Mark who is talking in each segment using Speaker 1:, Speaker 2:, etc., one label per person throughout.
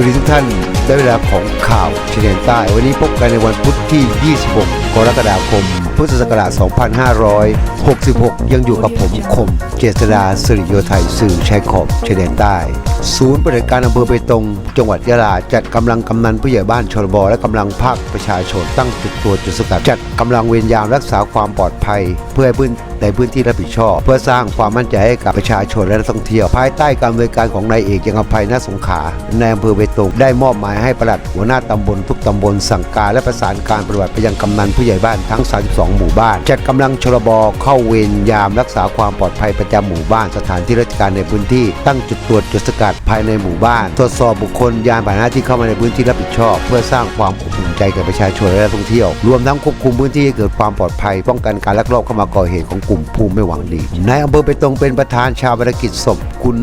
Speaker 1: วัสดีทุกท่านได้เวลาของข่าวชายแดนใต้ วันนี้พบกันในวันพุธที่ 26 กรกฎาคม พุทธศักราช 2566 ยังอยู่กับผมคม เจษดาสิริโยไทยสื่อชายขอบชายแดนใต้ ศูนย์ปฏิบัติการอำเภอเบตง จังหวัดยะลา จัดกำลังกำนันผู้ใหญ่บ้านชลบและกำลังภาคประชาชนตั้งจุดตรวจจุดสกัด จัดกำลังเวรยามรักษาความปลอดภัย เพื่อให้พื้นในพื้นที่รับผิดชอบ เพื่อสร้างความมั่นใจให้กับประชาชนและนักท่องเที่ยว ภายใต้การดำเนิการของนายเอกยังอภัยนาสงขาในอำเภอเบตงได้มอบหมายให้ปลัดหัวหน้าตำบลทุกตำบลสั่งการและประสานการปฏิบัติไปยังกำนันผู้ใหญ่บ้านทั้ง 32 หมู่บ้าน จัดกำลังชลบเข้าเวรยามรักษาความปลอดภัยประจำหมู่บ้านสถานที่ราชการในพื้นที่ตั้งจุดตรวจจุดสกัดภายในหมู่บ้าน ตรวจสอบบุคคลยานพาหนะที่เข้ามาในพื้นที่รับผิดชอบ เพื่อสร้างความอบอุ่นใจแก่ประชาชนและนักท่องเที่ยว รวมทั้งควบคุมพื้นที่ให้เกิดความปลอดภัย ป้องกันการลักลอบเข้ามาก่อเหตุของกลุ่มผู้ไม่หวังดี นายอำเภอไปตรงเป็นประธานชาวบรกิจศพคุณ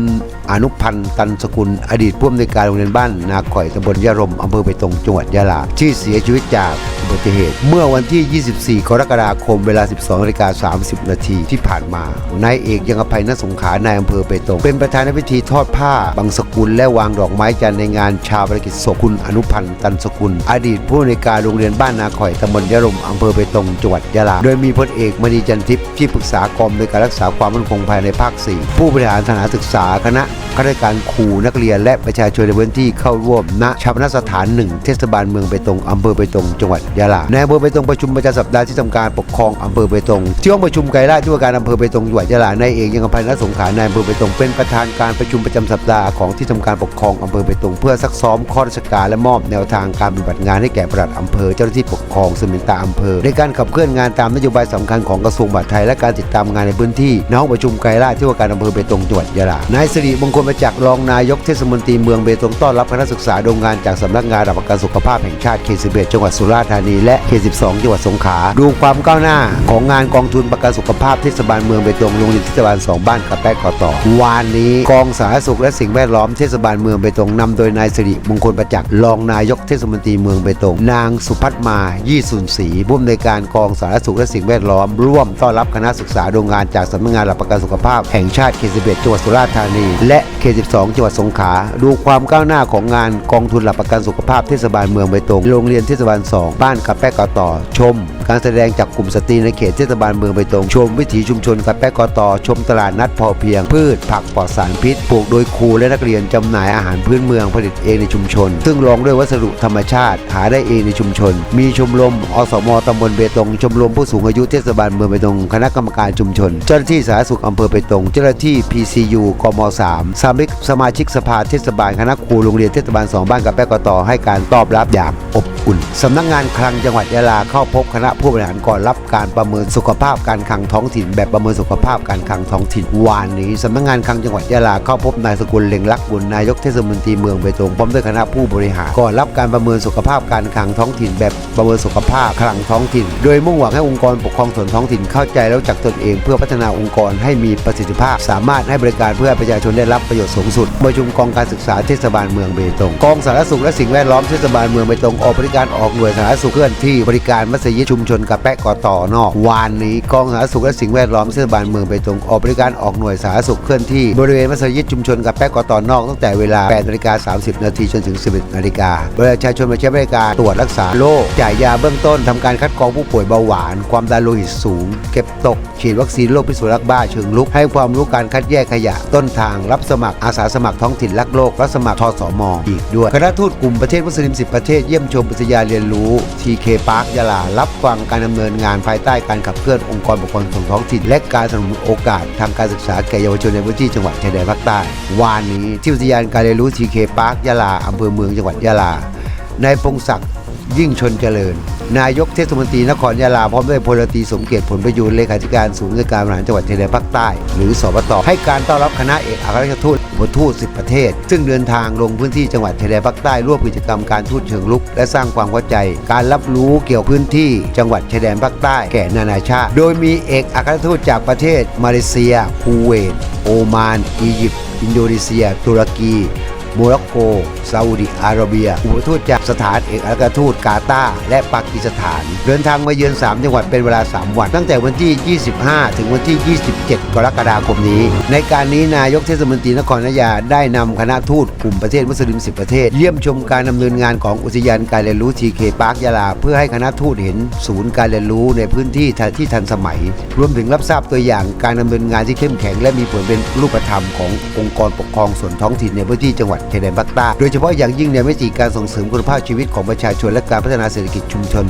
Speaker 1: อนุพันธ์ตันสกุล อดีตผู้อำนวยการโรงเรียนบ้านนาข่อยตำบลยะรมอำเภอเปตรงจังหวัดยะลาที่เสียชีวิตจากอุบัติเหตุ เมื่อวันที่ 24 กรกฎาคมเวลา 12นาฬิกา30 นาทีที่ผ่านมานายเอกยังอภัยนสงขานายอำเภอเปตรงเป็นประธานในพิธีทอดผ้าบังสกุลและวางดอกไม้จันทร์ในงานชาวบรกิจศพคุณอนุพันธ์ตันสกุล อดีตผู้อำนวยการโรงเรียนบ้านนาข่อยตำบลยะรมอำเภอเปตรงจังหวัดยะลาโดยมีพลเอกมณีจันทิพย์ที่ปรึกษากรมในการรักษาความมั่นคงภายในภาค 4 ผู้บริหารสถานศึกษาคณะ ข้าราชการครูนักเรียน และประชาชนในพื้นที่เข้าร่วมณชาปนสถานหนึ่งเทศบาลเมืองเบตงอำเภอเบตงจังหวัดยะลาในอำเภอเบตงประชุมประจำสัปดาห์ที่ทำการปกครองอำเภอเบตงที่ห้องประชุมไกลราชที่ว่าการอำเภอเบตงจังหวัดยะลานายเอกยังอภัยนสงขานายอำเภอเบตงเป็นประธานการประชุมประจำสัปดาห์ของที่ทำการปกครองอำเภอเบตงเพื่อซักซ้อมข้อราชการและมอบแนวทางการปฏิบัติงานให้แก่ปลัดอำเภอเจ้าหน้าที่ปกครองสมินตาอำเภอในการขับเคลื่อนงานตามนโยบายสำคัญของกระทรวงมหาดไทยและการติดตามงานในพื้นที่ในห้องประชุมไกลราชที่ว่าการอำเภอเบตงจังหวัดยะลานายสิริมงคลประจักษ์รองนายกเทศมนตรีเมืองเบตงต้อนรับคณะศึกษาโดยงานจากสำนักงานหลักประกันสุขภาพแห่งชาติเขต11จังหวัดสุราษฎร์ธานีและเขต12จังหวัดสงขลาดูความก้าวหน้าของงานกองทุนประกันสุขภาพเทศบาลเมืองเบตงโรงเรียนเทศบาล2บ้านกระแปกกอต่อวานนี้กองสาธารณสุขและสิ่งแวดล้อมเทศบาลเมืองเบตงนำโดยนายสิริมงคลประจักษ์รองนายกเทศมนตรีเมืองเบตงนางสุพัฒมายี่สุนศรีผู้อำนวยการกองสาธารณสุขและสิ่งแวดล้อม ร่วมต้อนรับคณะศึกษาโดยงานจากสำนักงานหลักประกันสุขภาพแห่งชาติเขต11จังหวัดสุราษฎร์ธานีและเขต 12 จังหวัดสงขลา ดูความก้าวหน้าของงานกองทุนหลักประกันสุขภาพเทศบาลเมืองเบตง โรงเรียนเทศบาล 2 บ้านกระแปกกอต่อ ชม การแสดงจากกลุ่มสตรีในเขตเทศบาลเมืองเบตง ชมวิถีชุมชนกระแปกกอต่อ ชมตลาดนัดพอเพียง พืช ผักปลอดสารพิษ ปลูกโดยครูและนักเรียนจำหน่ายอาหารพื้นเมืองผลิตเองในชุมชน ซึ่งรองด้วยวัสดุธรรมชาติ หาได้เองในชุมชน มีชมรม อสม ตำบลเบตง ชมรมผู้สูงอายุเทศบาลเมืองเบตง คณะกรรมการชุมชน เจ้าหน้าที่สาธารณสุขอำเภอเบตง เจ้าหน้าที่ PCU กม 3สมาชิกสมาชิกสภาเทศบาลคณะครูโรงเรียนเทศบาล2บ้านกับแปกกตให้การตอบรับอย่างอบอุ่นสำนักงานคลังจังหวัดยะลาเข้าพบคณะผู้บริหารก่อนรับการประเมินสุขภาพการคลังท้องถิ่น แบบประเมินสุขภาพการคลังท้องถิ่นวานนี้สำนักงานคลังจังหวัดยะลาเข้าพบนายสกุลเล็งลักษณ์บุญนายกเทศมนตรีเมืองเบตงพร้อมด้วยคณะผู้บริหารก่อนรับการประเมินสุขภาพการคลังท้องถิ่น แบบประเมินสุขภาพคลังท้องถิ่น โดยมุ่งหวังให้องค์กรปกครองส่วนท้องถิ่นเข้าใจแล้วจักตนเอง เพื่อพัฒนาองค์กรให้มีประสิทธิภาพ สามารถให้บริการเพื่อประชาชนได้รับประโยชน์สูงสุดประชุมกองการศึกษาเทศบาลเมืองเบตงกองสาธารณสุขและสิ่งแวดล้อมเทศบาลเมืองเบตงออกบริการออกหน่วยสาธารณสุขเคลื่อนที่บริการมัสยิดชุมชนกระแปะกอต่อนอกวานนี้กองสาธารณสุขและสิ่งแวดล้อมเทศบาลเมืองเบตงออกบริการออกหน่วยสาธารณสุขเคลื่อนที่บริเวณมัสยิดชุมชนกระแปะกอต่อนอกตั้งแต่เวลา8นาฬิกา30 นาทีจนถึง 11นาฬิกาประชาชนมาใช้บริการตรวจรักษาโรคจ่ายยาเบื้องต้นทำการคัดกรองผู้ป่วยเบาหวาน ความดันโลหิตสูง เก็บตกฉีดวัคซีนโรคพิษสุนัขบ้าเชิงลุกให้ความรู้การคัดแยกขยะต้นทางรับสมัครอาสาสมัครท้องถิ่นรักโลกรับสมัครทสมอีกด้วยคณะทูตกลุ่มประเทศมุสลิม 10 ประเทศเยี่ยมชมปฏิญาเรียนรู้ TK Park ยะลา รับฟังการดำเนินงานภายใต้การขับเคลื่อนองค์กรปกครองส่วนท้องถิ่น และการสนับสนุนโอกาสทางการศึกษาแก่เยาวชนในพื้นที่จังหวัดชายแดนภาคใต้วานนี้ที่อุทยานการเรียนรู้ TK Park ยะลาอำเภอเมืองจังหวัดยะลานายพงศักดิ์ ยิ่งชนเจริญ นายกเทศมนตรีนครยะลาพร้อมด้วยพลตรีสมเกียรติผลประยูนเลขาธิการศูนย์การบริหารจังหวัดชายแดนภาคใต้ หรือสบตให้การต้อนรับคณะเอกอัครราชทูตอุปทูต10 ประเทศ ซึ่งเดินทางลงพื้นที่จังหวัดชายแดนภาคใต้ร่วมกิจกรรมการทูตเชิงลุก และสร้างความเข้าใจ การรับรู้เกี่ยวพื้นที่จังหวัดชายแดนภาคใต้แก่นานาชาติ โดยมีเอกอัครราชทูตจากประเทศ มาเลเซียคูเวตโอมาน อียิปต์อินโดนีเซีย ตุรกี โมร็อกโกซาอุดิอาระเบียอุปทูตจากสถานเอกอัครทูตกาตาร์และปากีสถาน เดินทางมาเยือน 3 จังหวัดเป็นเวลา 3 วัน ตั้งแต่วันที่ 25 ถึงวันที่ 27 กรกฎาคมนี้ ในการนี้นายกเทศมนตรีนครนายาได้นำคณะทูตกลุ่มประเทศมุสลิม 10 ประเทศ เยี่ยมชมการดำเนินงานของอุทยานการเรียนรู้ทีเคปาร์คยาลา เพื่อให้คณะทูตเห็นศูนย์การเรียนรู้ในพื้นที่ที่ทันสมัย รวมถึงรับทราบตัวอย่างการดำเนินงานที่เข้มแข็ง และมีผลเป็นรูปธรรมขององค์กรปกครองส่วนท้องถิ่นในพื้นที่จังหวัดชายแดนภาคใต้โดยเฉพาะอย่างยิ่งในมิติการส่งเสริมคุณภาพชีวิตของประชาชนและการพัฒนาเศรษฐกิจชุมชน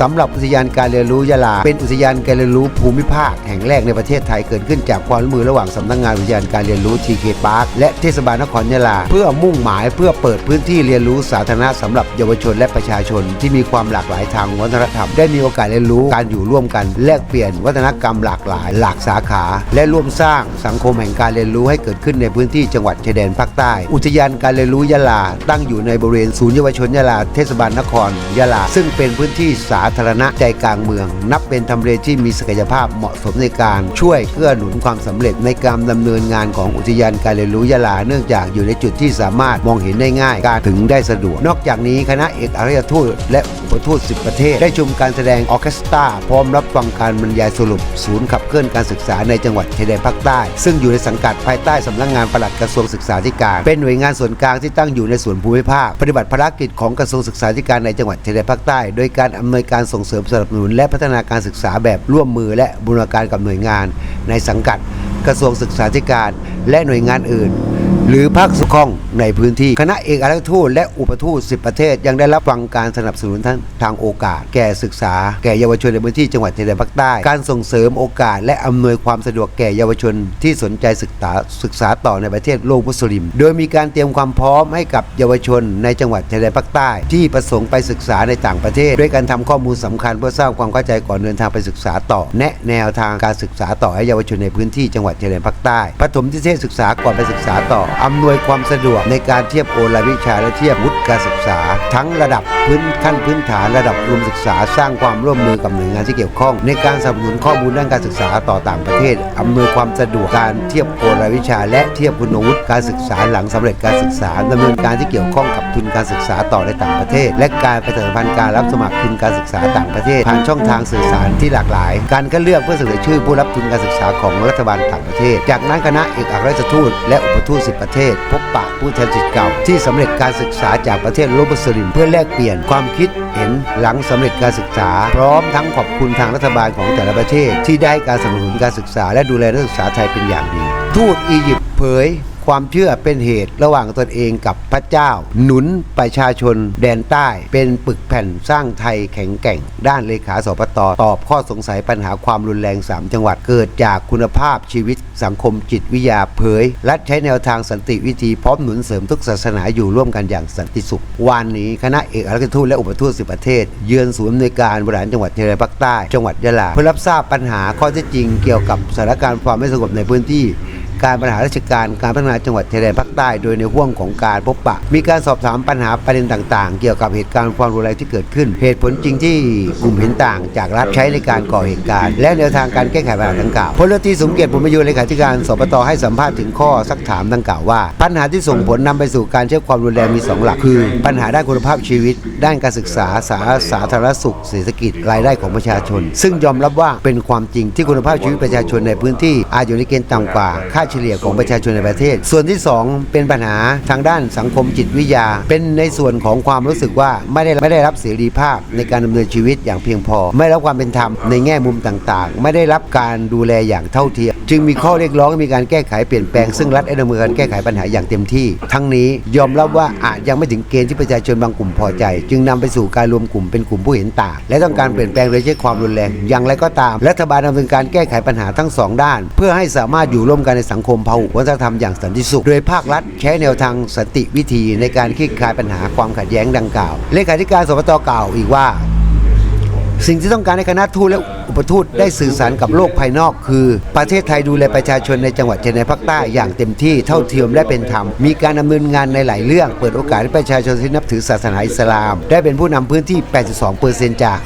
Speaker 1: สำหรับอุทยานการเรียนรู้ยะลา เป็นอุทยานการเรียนรู้ภูมิภาคแห่งแรกในประเทศไทยเกิดขึ้นจากความร่วมมือระหว่างสำนักงานอุทยานการเรียนรู้ทีเคพาร์คและเทศบาลนครยะลา เพื่อมุ่งหมายเพื่อเปิดพื้นที่เรียนรู้สาธารณะสำหรับเยาวชนและประชาชน ที่มีความหลากหลายทางวัฒนธรรม ได้มีโอกาสเรียนรู้การอยู่ร่วมกันแลกเปลี่ยนวัฒนกรรมหลากหลาย หลากสาขา และร่วมสร้างสังคมแห่งการเรียนรู้ให้เกิดขึ้นในพื้นที่จังหวัดชายแดนภาคใต้ อุทยานการเรียนรู้ยะลา ตั้งอยู่ในบริเวณศูนย์เยาวชนยะลา เทศบาลนครยะลา ซึ่งเป็นพื้นที่สาธารณะใจกลางเมือง นับเป็นทำเลที่มีศักยภาพเหมาะสมในการช่วยเกื้อหนุนความสำเร็จในการดำเนินงานของอุทยานการเรียนรู้ยะลา เนื่องจากอยู่ในจุดที่สามารถมองเห็นได้ง่ายการถึงได้สะดวก นอกจากนี้คณะเอกอัครราทูตและอุปทูต 10 ประเทศ ได้ชมการแสดงออเคสตราพร้อมรับฟังการบรรยายสรุป ศูนย์ขับเคลื่อนการศึกษาในจังหวัดชายแดนภาคใต้ ซึ่งอยู่ในสังกัดภายใต้สำนักงานปลัดกระทรวงศึกษาธิการ เป็นหน่วยงานส่วนกลางที่ตั้งอยู่ในส่วนภูมิภาค ปฏิบัติภารกิจของกระทรวงศึกษาธิการในจังหวัดชายแดนภาคใต้ โดยการอำนวยการส่งเสริมสนับสนุนและพัฒนาการศึกษาแบบร่วมมือ และบูรณาการกับหน่วยงาน ในสังกัด กระทรวงศึกษาธิการ และหน่วยงานอื่น หรือภาคสุข้องในพื้นที่ คณะเอกอัครทูตและอุปทูต 10 ประเทศ ยังได้รับฟังการสนับสนุนทางทางโอกาส แก่ศึกษา แก่เยาวชนในพื้นที่จังหวัดชายแดนภาคใต้ การส่งเสริมโอกาส และอำนวยความสะดวกแก่เยาวชนที่สนใจศึกษาศึกษาต่อในประเทศโลกมุสลิม โดยมีการเตรียมความพร้อมให้กับเยาวชนในจังหวัดชายแดนภาคใต้ ที่ประสงค์ไปศึกษาในต่างประเทศ ด้วยการทำข้อมูลสำคัญเพื่อสร้างความเข้าใจก่อนเดินทางไปศึกษาต่อ แนะแนวทางการศึกษาต่อให้เยาวชนในพื้นที่จังหวัดชายแดนภาคใต้ปฐมนิเทศศึกษาก่อนไปศึกษาต่ออำนวยความสะดวกในการเทียบโอนรายวิชาและเทียบวุฒิการศึกษา ทั้งระดับพื้นขั้นพื้นฐานระดับรวมศึกษา สร้างความร่วมมือกับหน่วยงานที่เกี่ยวข้อง ในการสนับสนุนข้อมูลด้านการศึกษาต่อต่างประเทศอำนวยความสะดวกการเทียบโอนรายวิชา และเทียบคุณวุฒิการศึกษาหลังสำเร็จการศึกษาดำเนินการที่เกี่ยวข้องกับทุนการศึกษาต่อในต่างประเทศ และการประชาสัมพันธ์การรับสมัครทุนการศึกษาต่างประเทศ ผ่านช่องทางสื่อสารที่หลากหลาย การคัดเลือกเพื่อเสนอชื่อผู้รับทุนการศึกษาของรัฐบาลต่างประเทศ จากนั้นคณะเอกอัครราชทูตและอุปทูต10ประเทศ พบปะผู้แทนสิทธิ์เก่า ที่สำเร็จการศึกษาจากประเทศโลกมุสลิมเพื่อแลกเปลี่ยนความคิดเห็นหลังสำเร็จการศึกษา พร้อมทั้งขอบคุณทางรัฐบาลของแต่ละประเทศ ที่ได้การสนับสนุนการศึกษา และดูแลนักศึกษาไทยเป็นอย่างดี ทูตอียิปต์เผย ความเชื่อเป็นเหตุระหว่างตนเองกับพระเจ้า หนุนประชาชนแดนใต้ เป็นปึกแผ่นสร้างไทยแข็งแกร่ง ด้านเลขาสปตตอบข้อสงสัยปัญหาความรุนแรง 3 จังหวัดเกิดจากคุณภาพชีวิตสังคมจิตวิทยาเผยรัฐใช้แนวทางสันติวิธีพร้อมหนุนเสริมทุกศาสนาอยู่ร่วมกันอย่างสันติสุข วันนี้คณะเอกอัครทูตและอุปทูตสิบประเทศ เยือนศูนย์อำนวยการบริหารจังหวัดชายแดนภาคใต้จังหวัดยะลาเพื่อรับทราบปัญหาข้อเท็จจริงเกี่ยวกับสถานการณ์ความไม่สงบในพื้นที่ การบริหารราชการการพัฒนาจังหวัดชายแดนภาคใต้โดยในห่วงของการพบปะ มีการสอบถามปัญหาประเด็นต่างๆ เกี่ยวกับเหตุการณ์ความรุนแรงที่เกิดขึ้น เหตุผลจริงที่กลุ่มเห็นต่าง จากรัฐใช้ในการก่อเหตุการณ์ และแนวทางการแก้ไขปัญหาดังกล่าวพลตรีสมเกียรติบุญประยูรเลขาธิการสปตให้สัมภาษณ์ถึงข้อสักถามดังกล่าวว่า ปัญหาที่ส่งผลนำไปสู่การใช้ความรุนแรงมีสองหลัก คือ ปัญหาด้านคุณภาพชีวิต ด้านการศึกษาสาสาธารณสุขเศรษฐกิจรายได้ของประชาชน ซึ่งยอมรับว่าเป็นความจริงที่คุณภาพชีวิตประชาชนในพื้นที่อาจอยู่ในเกณฑ์ต่ำกว่าค่าเฉลี่ยของประชาชนในประเทศ ส่วนที่ 2 เป็นปัญหาทางด้านสังคมจิตวิทยา เป็นในส่วนของความรู้สึกว่าไม่ได้ไม่ได้รับเสรีภาพในการดำเนินชีวิตอย่างเพียงพอ ไม่รับความเป็นธรรมในแง่มุมต่างๆ ไม่ได้รับการดูแลอย่างเท่าเทียม จึงมีข้อเรียกร้องมีการแก้ไขเปลี่ยนแปลงซึ่งรัฐได้ดำเนินการแก้ไขปัญหาอย่างเต็มที่ ทั้งนี้ยอมรับว่าอาจยังไม่ถึงเกณฑ์ที่ประชาชนบางกลุ่มพอใจ จึงนำไปสู่การรวมกลุ่มเป็นกลุ่มผู้เห็นต่างและต้องการเปลี่ยนแปลงโดยใช้ความรุนแรงอย่างไรก็ตาม รัฐบาลดำเนินการแก้ไขปัญหาทั้งสองด้าน เพื่อให้สามารถอยู่ร่วมกันในสังคมพหุวัฒนธรรมอย่างสันติสุข โดยภาครัฐใช้แนวทางสันติวิธีในการคลี่คลายปัญหาความขัดแย้งดังกล่าวเลขาธิการสปตกล่าวอีกว่า สิ่งที่ต้องการให้คณะทูตและอุปทูตได้สื่อสารกับโลกภายนอก คือ ประเทศไทยดูแลประชาชนในจังหวัดชายแดนภาคใต้อย่างเต็มที่เท่าเทียมและเป็นธรรม มีการดำเนินงานในหลายเรื่อง เปิดโอกาสให้ประชาชนที่นับถือศาสนาอิสลาม ได้เป็นผู้นำพื้นที่ 82%จาก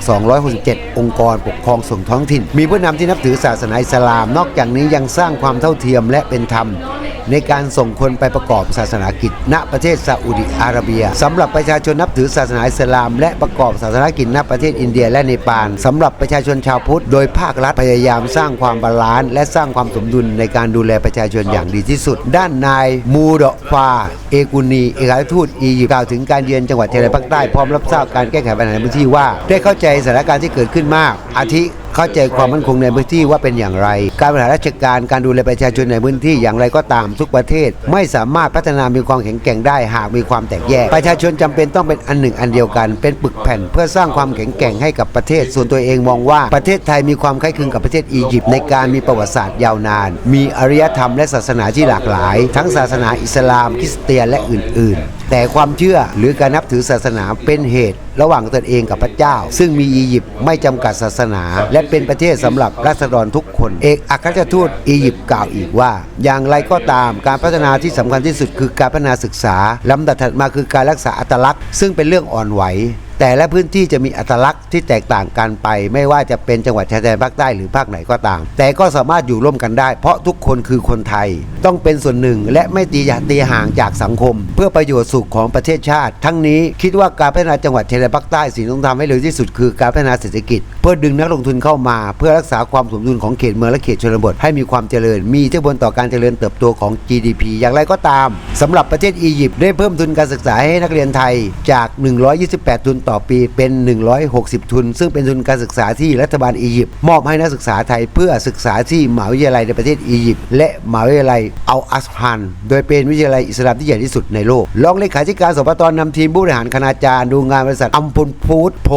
Speaker 1: 267 องค์กรปกครองส่งท้องถิ่น มีผู้นำที่นับถือศาสนาอิสลาม นอกจากนี้ยังสร้างความเท่าเทียมและเป็นธรรมในการส่งคนไปประกอบศาสนากิจ ณ ประเทศซาอุดิอาระเบียสำหรับประชาชนนับถือศาสนาอิสลาม และประกอบศาสนากิจณประเทศอินเดียและเนปาลสำหรับประชาชนชาวพุทธ โดยภาครัฐพยายามสร้างความบาลานซ์และสร้างความสมดุลในการดูแลประชาชนอย่างดีที่สุด ด้านนายมูดอฟา เอกุนีเอกอัครทูตอียิปต์กล่าวถึงการเยือนจังหวัดชายแดนภาคใต้พร้อมรับทราบการแก้ไขปัญหาในพื้นที่ว่า ได้เข้าใจสถานการณ์ที่เกิดขึ้นมาก อาทิ เข้าใจความมั่นคงในพื้นที่ว่าเป็นอย่างไร การบริหารราชการการดูแลประชาชนในพื้นที่อย่างไรก็ตามทุกประเทศ ไม่สามารถพัฒนามีความแข็งแกร่งได้หากมีความแตกแยก ประชาชนจำเป็นต้องเป็นอันหนึ่งอันเดียวกัน เป็นปึกแผ่น เพื่อสร้างความแข็งแกร่งให้กับประเทศ ส่วนตัวเองมองว่าประเทศไทยมีความคล้ายคลึงกับประเทศอียิปต์ในการมีประวัติศาสตร์ยาวนาน มีอารยธรรมและศาสนาที่หลากหลาย ทั้งศาสนาอิสลามคริสเตียนและอื่น ๆแต่ความเชื่อหรือการนับถือศาสนาเป็นเหตุ ระหว่างตนเองกับพระเจ้า ซึ่งมีอียิปต์ไม่จำกัดศาสนา และเป็นประเทศสำหรับราษฎรทุกคน เอกอัครราชทูตอียิปต์กล่าวอีกว่า อย่างไรก็ตามการพัฒนาที่สำคัญที่สุดคือการพัฒนาศึกษาลำดับถัดมาคือการรักษาอัตลักษณ์ ซึ่งเป็นเรื่องอ่อนไหว แต่และพื้นที่จะมีอัตลักษณ์ที่แตกต่างกันไป ไม่ว่าจะเป็นจังหวัดชายแดนภาคใต้หรือภาคไหนก็ตาม แต่ก็สามารถอยู่ร่วมกันได้ เพราะทุกคนคือคนไทย ต้องเป็นส่วนหนึ่งและไม่ตีหยาตีห่างจากสังคม เพื่อประโยชน์สุขของประเทศชาติ ทั้งนี้คิดว่าการพัฒนาจังหวัดชายแดนภาคใต้สิ่งที่ต้องทำให้เร็วที่สุดคือการพัฒนาเศรษฐกิจ เพื่อดึงนักลงทุนเข้ามา เพื่อรักษาความสมดุลของเขตเมืองและเขตชนบทให้มีความเจริญ มีอิทธิพลต่อการเจริญเติบโตของ GDP อย่างไรก็ตามสำหรับประเทศอียิปต์ได้เพิ่มทุนการศึกษาให้นักเรียนไทยจาก 128 ทุนต่อปีเป็น 160 ทุน ซึ่งเป็นทุนการศึกษาที่รัฐบาลอียิปต์มอบให้นักศึกษาไทยเพื่อศึกษาที่มหาวิทยาลัยในประเทศอียิปต์และมหาวิทยาลัยอัลอัสฮันโดยเป็นวิทยาลัยอิสลามที่ใหญ่ที่สุดในโลกรองเลขาธิการสปตนำทีมผู้บริหารคณาจารย์ดูงานบริษัทอัมพุนฟูดโพ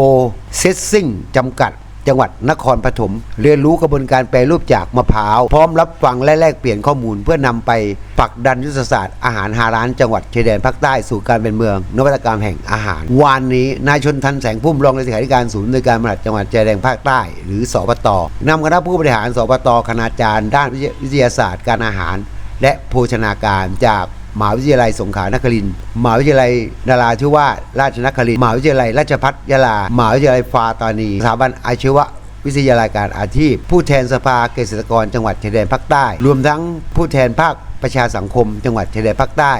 Speaker 1: เซสซิ่งจำกัด จังหวัดนครปฐมเรียนรู้กระบวนการแปรรูปจากมะพร้าว พร้อมรับฟังและแลกเปลี่ยนข้อมูล เพื่อนำไปผลักดันยุทธศาสตร์อาหารฮาร้านจังหวัดชายแดนภาคใต้สู่การเป็นเมือง นวัตกรรมแห่งอาหารวานนี้นายชนทันแสงพุ่มรองเลขาธิการศูนย์ในวยการบริหารจังหวัดชายแดนภาคใต้ หรือสปตนำคณะผู้บริหารสปตคณาจารย์ ด้านวิทยาศาสตร์การอาหาร และโภชนาการจาก มหาวิทยาลัยสงขลานครินทร์มหาวิทยาลัยนาราธิวาสราชนครินทร์มหาวิทยาลัยราชภัฏยะลามหาวิทยาลัยฟาตานีสถาบันอาชีววิทยาลัยการอาชีพ ผู้แทนสภาเกษตรกรจังหวัดชายแดนภาคใต้ รวมทั้งผู้แทนภาคประชาสังคม จังหวัดชายแดนภาคใต้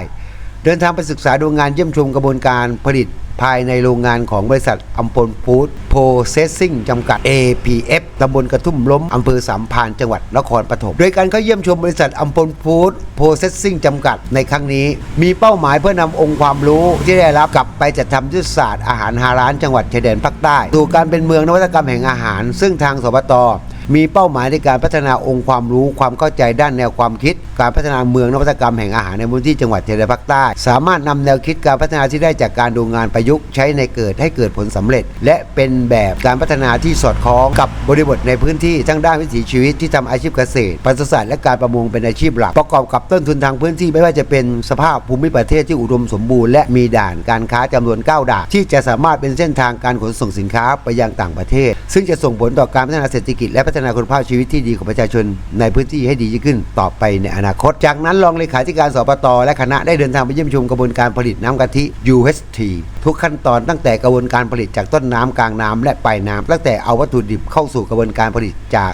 Speaker 1: เดินทางไปศึกษาดูงานเยี่ยมชมกระบวนการผลิต ภายในโรงงานของบริษัทอัมพลฟู้ดโพเซสซิ่งจำกัด APF ตำบลกระทุ่มล้มอำเภอสามพานจังหวัดนครปฐมโดยการเข้าเยี่ยมชมบริษัทอัมพลฟู้ดโพเซสซิ่งจำกัดในครั้งนี้ มีเป้าหมายเพื่อนำองค์ความรู้ที่ได้รับกลับไปจัดทำยุทธศาสตร์อาหารฮาร้านจังหวัดชายแดนภาคใต้สู่การเป็นเมืองนวัตกรรมแห่งอาหาร ซึ่งทางสบต มีเป้าหมายในการพัฒนาองค์ความรู้ความเข้าใจด้านแนวความคิด การพัฒนาเมืองนวัตกรรมแห่งอาหารในพื้นที่จังหวัดชายแดนภาคใต้ สามารถนำแนวคิดการพัฒนาที่ได้จากการดูงานประยุกต์ใช้ในเกิดให้เกิดผลสำเร็จ และเป็นแบบการพัฒนาที่สอดคล้องกับบริบทในพื้นที่ทั้งด้านวิถีชีวิตที่ทำอาชีพเกษตรปศุสัตว์และการประมงเป็นอาชีพหลัก ประกอบกับต้นทุนทางพื้นที่ไม่ว่าจะเป็นสภาพภูมิประเทศที่อุดมสมบูรณ์และมีด่านการค้าจำนวน 9 ด่าน ที่จะสามารถเป็นเส้นทางการขนส่งสินค้าไปยังต่างประเทศ ซึ่งจะส่งผลต่อการพัฒนาเศรษฐกิจและพัฒนาคุณภาพชีวิตที่ดีของประชาชนในพื้นที่ให้ดียิ่งขึ้นต่อไปในอนาคต จากนั้นรองเลขาธิการสปตและคณะได้เดินทางไปเยี่ยมชมกระบวนการผลิตน้ำกะทิ UHT ทุกขั้นตอนตั้งแต่กระบวนการผลิตจากต้นน้ำกลางน้ำและปลายน้ำตั้งแต่เอาวัตถุดิบเข้าสู่กระบวนการผลิตจาก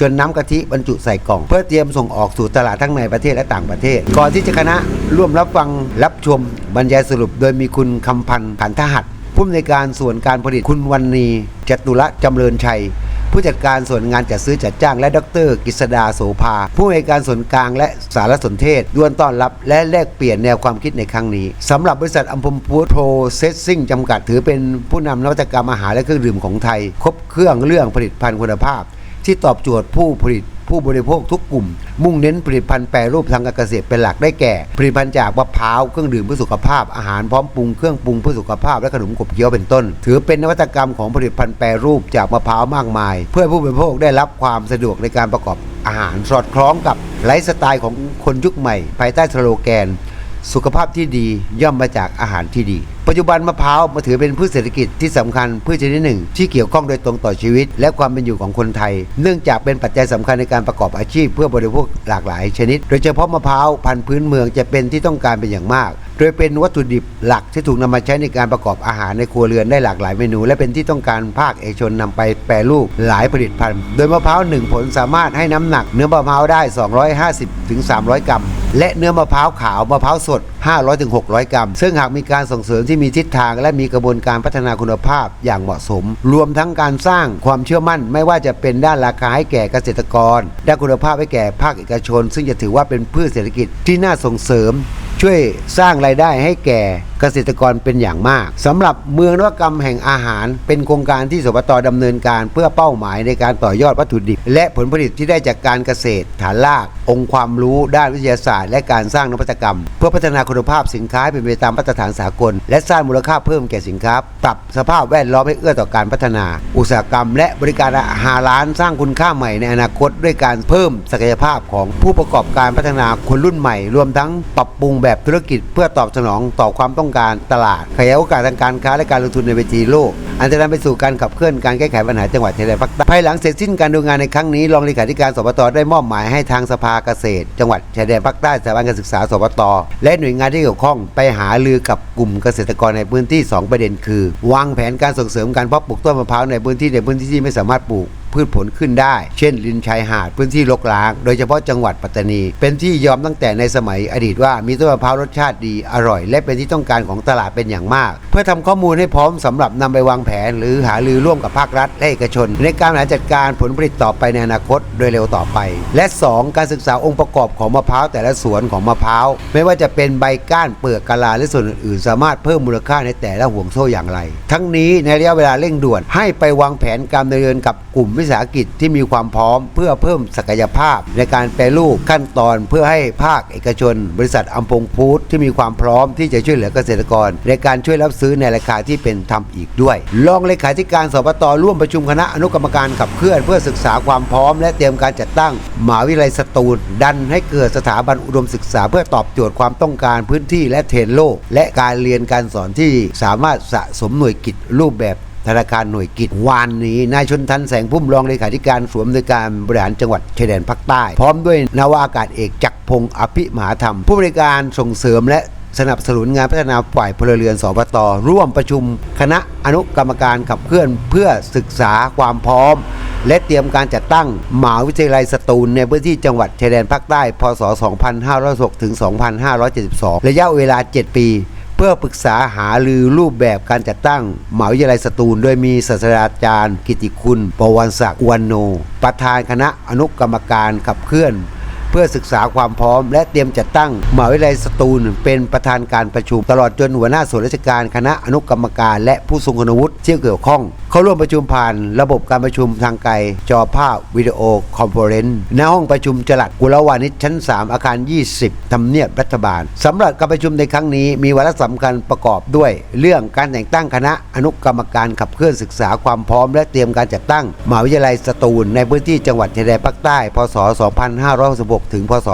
Speaker 1: จนน้ำกะทิบรรจุใส่กล่อง เพื่อเตรียมส่งออกสู่ตลาดทั้งในประเทศและต่างประเทศ ก่อนที่จะคณะร่วมรับฟังรับชมบรรยายสรุป โดยมีคุณคำพันธ์ขันทหัตผู้อำนวยการส่วนการผลิตคุณวันนีจตุระจำเริญชัย ผู้จัดการส่วนงานจัดซื้อจัดจ้างและดรกฤษดาโสภา ผู้อำนวยการส่วนกลางและสารสนเทศด้วนต้อนรับและแลกเปลี่ยนแนวความคิดในครั้งนี้สำหรับบริษัทอัมพมพูดโปรเซสซิ่งจำกัดถือเป็นผู้นำนวัตกรรมอาหารและเครื่องดื่มของไทย ครบเครื่องเรื่องผลิตภัณฑ์คุณภาพ ที่ตอบโจทย์ผู้ผลิต ผู้บริโภคทุกกลุ่ม มุ่งเน้นผลิตภัณฑ์แปรรูปทางการเกษตรเป็นหลักได้แก่ ผลิตภัณฑ์จากมะพร้าวเครื่องดื่มเพื่อสุขภาพอาหารพร้อมปรุงเครื่องปรุงเพื่อสุขภาพและขนมขบเคี้ยวเป็นต้น ถือเป็นนวัตกรรมของผลิตภัณฑ์แปรรูปจากมะพร้าวมากมาย เพื่อผู้บริโภคได้รับความสะดวกในการประกอบอาหารสอดคล้องกับไลฟ์สไตล์ของคนยุคใหม่ ภายใต้สโลแกน สุขภาพที่ดีย่อมมาจากอาหารที่ดีปัจจุบันมะพร้าวมาถือเป็นพืชเศรษฐกิจที่สำคัญพืชชนิดหนึ่ง ที่เกี่ยวข้องโดยตรงต่อชีวิต และความเป็นอยู่ของคนไทย เนื่องจากเป็นปัจจัยสำคัญในการประกอบอาชีพ เพื่อบริโภคหลากหลายชนิด โดยเฉพาะมะพร้าวพันธุ์พื้นเมืองจะเป็นที่ต้องการเป็นอย่างมาก โดยเป็นวัตถุดิบหลักที่ถูกนำมาใช้ในการประกอบอาหารในครัวเรือนได้หลากหลายเมนู และเป็นที่ต้องการภาคเอกชนนำไปแปรรูปหลายผลิตภัณฑ์ โดยมะพร้าวหนึ่งผลสามารถให้น้ำหนัก เนื้อมะพร้าวได้ 250-300 กรัม และเนื้อมะพร้าวขาวมะพร้าวสด500ถึง600 กรัม ซึ่งหากมีการส่งเสริมที่มีทิศทาง และมีกระบวนการพัฒนาคุณภาพอย่างเหมาะสม รวมทั้งการสร้างความเชื่อมั่น ไม่ว่าจะเป็นด้านราคาให้แก่เกษตรกรด้านคุณภาพให้แก่ภาคเอกชน ซึ่งจะถือว่าเป็นพืชเศรษฐกิจที่น่าส่งเสริม ช่วยสร้างรายได้ให้แก่ เกษตรกรเป็นอย่างมากสำหรับเมืองนวัตกรรมแห่งอาหาร เป็นโครงการที่สปตดำเนินการเพื่อเป้าหมายในการต่อยอดวัตถุดิบ และผลผลิตที่ได้จากการเกษตร ฐานราก องค์ความรู้ด้านวิทยาศาสตร์ และการสร้างนวัตกรรม เพื่อพัฒนาคุณภาพสินค้าให้เป็นไปตามมาตรฐานสากล และสร้างมูลค่าเพิ่มแก่สินค้า ปรับสภาพแวดล้อมให้เอื้อต่อการพัฒนา อุตสาหกรรม และบริการอาหารร้านสร้างคุณค่าใหม่ในอนาคต ด้วยการเพิ่มศักยภาพของผู้ประกอบการพัฒนาคนรุ่นใหม่ รวมทั้งปรับปรุงแบบธุรกิจเพื่อตอบสนองต่อความต้องการตลาดขยายโอกาสทางการค้าและการลงทุนในเวทีโลก อันจะนำไปสู่การขับเคลื่อนการแก้ไขปัญหาจังหวัดชายแดนภาคใต้ภายหลังเสร็จสิ้นการดูงานในครั้งนี้รองเลขาธิการสปตได้มอบหมายให้ทางสภาเกษตร จังหวัดชายแดนภาคใต้สถาบันการศึกษาสปตและหน่วยงานที่เกี่ยวข้องไปหาลือกับกลุ่มเกษตรกรในพื้นที่ 2 ประเด็นคือ วางแผนการส่งเสริมการเพาะปลูกต้นมะพร้าวในพื้นที่ในพื้นที่ที่ไม่สามารถปลูกพืชผลขึ้นได้ เช่นริมชายหาดพื้นที่รกร้าง โดยเฉพาะจังหวัดปัตตานี เป็นที่ยอมตั้งแต่ในสมัยอดีตว่ามีต้นมะพร้าวรสชาติดีอร่อย และเป็นที่ต้องการของตลาดเป็นอย่างมาก เพื่อทำข้อมูลให้พร้อมสำหรับนำไปวางแผน หรือหารือร่วมกับภาครัฐ และเอกชน ในการบริหารจัดการผลผลิตต่อไปในอนาคตโดยเร็วต่อไป และ 2 การศึกษาองค์ประกอบของมะพร้าวแต่ละสวนของมะพร้าวไม่ว่าจะเป็นใบก้านเปลือกกะลาและส่วนอื่นๆ สามารถเพิ่มมูลค่าในแต่ละห่วงโซ่อย่างไร ทั้งนี้ในระยะเวลาเร่งด่วน ให้ไปวางแผนการดำเนินกับกลุ่มวิสาหกิจที่มีความพร้อม เพื่อเพิ่มศักยภาพ ในการแปรรูปขั้นตอนเพื่อให้ภาคเอกชน บริษัทอัมพงฟู้ดที่มีความพร้อมที่จะช่วยเหลือเกษตรกร ในการช่วยรับซื้อในราคาที่เป็นธรรมอีกด้วยรองเลขาธิการสปตร่วมประชุมคณะอนุกรรมการขับเคลื่อน เพื่อศึกษาความพร้อม และเตรียมการจัดตั้งมหาวิทยาลัยสตูล ดันให้เกิดสถาบันอุดมศึกษาเพื่อตอบโจทย์ความต้องการพื้นที่และเทรนโลก และการเรียนการสอนที่สามารถสะสมหน่วยกิจรูปแบบธนาคารหน่วยกิจวานนี้นายชนทันแสงพุ่มรองเลขาธิการสวมโดยการบริหารจังหวัดชายแดนภาคใต้ พร้อมด้วยนาวาอากาศเอกจักรพงศ์อภิมหาธรรม ผู้บริการส่งเสริมและ สนับสนุนงานพัฒนาฝ่ายพลเรือนสปตร่วมประชุมคณะอนุกรรมการขับเคลื่อนเพื่อศึกษาความพร้อม และเตรียมการจัดตั้งมหาวิทยาลัยสตูลในพื้นที่จังหวัดชายแดนภาคใต้ พศ 2506ถึง2572 ระยะเวลา 7 ปีเพื่อปรึกษาหารือรูปแบบการจัดตั้งมหาวิทยาลัยสตูล โดยมีศาสตราจารย์ กิติคุณ ปวันศักดิ์อวันโน ประธานคณะอนุกรรมการขับเคลื่อน เพื่อศึกษาความพร้อม และเตรียมจัดตั้งมหาวิทยาลัยสตูล เป็นประธานการประชุม ตลอดจนหัวหน้าส่วนราชการคณะอนุกรรมการ และผู้ทรงคุณวุฒิที่เกี่ยวข้อง เข้าร่วมประชุมผ่าน ระบบการประชุมทางไกล จอภาพวิดีโอคอนเฟอเรนซ์ณห้องประชุมจลัดกุลวานิชชั้น 3 อาคาร 20ทำเนียบรัฐบาลสำหรับการประชุมในครั้งนี้มีวาระสำคัญประกอบด้วย เรื่องการแต่งตั้งคณะอนุกรรมการขับเคลื่อนศึกษาความพร้อม และเตรียมการจัดตั้งมหาวิทยาลัยสตูล ในพื้นที่จังหวัดชายแดนภาคใต้พศ 2566ถึงพศ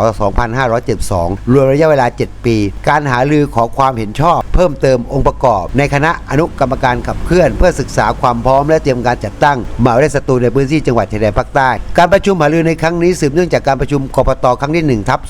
Speaker 1: 2572 รวมระยะเวลา 7 ปี การหารือขอความเห็นชอบ เพิ่มเติมองค์ประกอบ ในคณะอนุกรรมการขับเคลื่อน เพื่อศึกษาความพร้อมและเตรียมการจัดตั้งมหาวิทยาลัยสตูลในพื้นที่จังหวัดชายแดนภาคใต้ การประชุมหารือในครั้งนี้สืบเนื่องจากการประชุมกปตครั้งที่1ทับ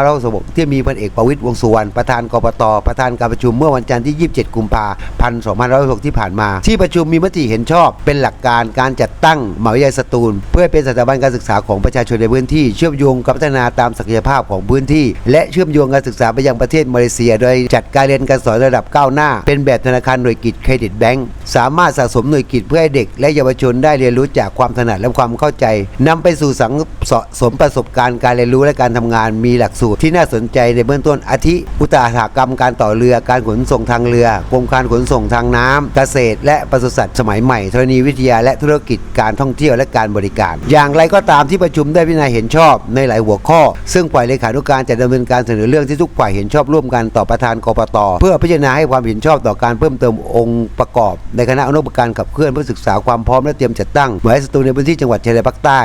Speaker 1: 2566ที่มีพลเอกประวิตยวงสุวรรณประธานกปตประธานการประชุมเมื่อวันจันทร์ที่ 27 กุมภาพันธ์2566ที่ผ่านมา ที่ประชุมมีมติเห็นชอบ เป็นหลักการการจัดตั้งมหาวิทยาลัยสตูล เพื่อเป็นสถาบันการศึกษาของประชาชนในพื้นที่เชื่อมโยงกับพัฒนาตามศักยภาพของพื้นที่ และเชื่อมโยงการศึกษาไปยังประเทศมาเลเซีย โดยจัดการเรียนการสอนระดับก้าวหน้า เป็นแบบธนาคารหน่วยกิจเครดิตแบงก์สามารถสะสมหน่วยกิจเพื่อให้เด็ก และเยาวชนได้เรียนรู้จากความถนัดและความเข้าใจนำไปสู่สังสะสมประสบการณ์การเรียนรู้และการทำงานมีหลักสูตรที่น่าสนใจในเบื้องต้นอาทิ อุตสาหกรรมการต่อเรือการขนส่งทางเรือกรมการขนส่งทางน้ำเกษตร และปศุสัตว์สมัยใหม่ธรณีวิทยาและธุรกิจการท่องเที่ยวและการบริการ อย่างไรก็ตามที่ประชุมได้พิจารณาเห็นชอบในหลายหัวข้อซึ่งฝ่ายเลขานุการจะดำเนินการเสนอเรื่องที่ทุกฝ่ายเห็นชอบร่วมกันต่อประธานกปตเพื่อพิจารณาให้ความเห็นชอบต่อการเพิ่มเติมองค์ประกอบ ในคณะอนุกรรมการขับเคลื่อนเพื่อศึกษาความพร้อมและเตรียมจัดตั้งหมาวิทยสตูในพื้นที่จังหวัดชายแดนภาคใต้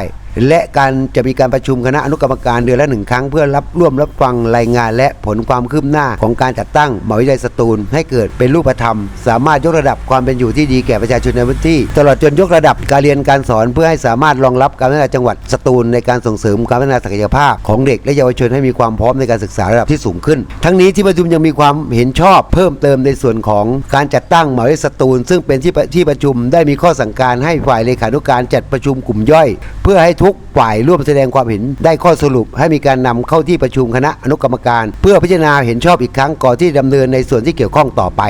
Speaker 1: และการจะมีการประชุมคณะอนุกรรมการเดือนละหนึ่งครั้งเพื่อรับร่วมรับฟังรายงานและผลความคืบหน้าของการจัดตั้งมหาวิทยาลัยสตูล ให้เกิดเป็นรูปธรรม สามารถยกระดับความเป็นอยู่ที่ดีแก่ประชาชนในพื้นที่ ตลอดจนยกระดับการเรียนการสอนเพื่อให้สามารถรองรับการพัฒนาจังหวัดสตูลในการส่งเสริมการพัฒนาศักยภาพของเด็กและเยาวชนให้มีความพร้อมในการศึกษาระดับที่สูงขึ้น ทั้งนี้ที่ประชุมยังมีความเห็นชอบ เพิ่มเติมในส่วนของการจัดตั้งมหาวิทยาลัยสตูล ซึ่งเป็นที่ที่ประชุมได้มีข้อสั่งการให้ฝ่ายเลขานุการจัดประชุมกลุ่มย่อย เพื่อให้ทุกฝ่ายร่วมแสดงความเห็นได้ข้อสรุป ให้มีการนำเข้าที่ประชุมคณะอนุกรรมการ เพื่อพิจารณาเห็นชอบอีกครั้งก่อนที่ดำเนินในส่วนที่เกี่ยวข้องต่อไป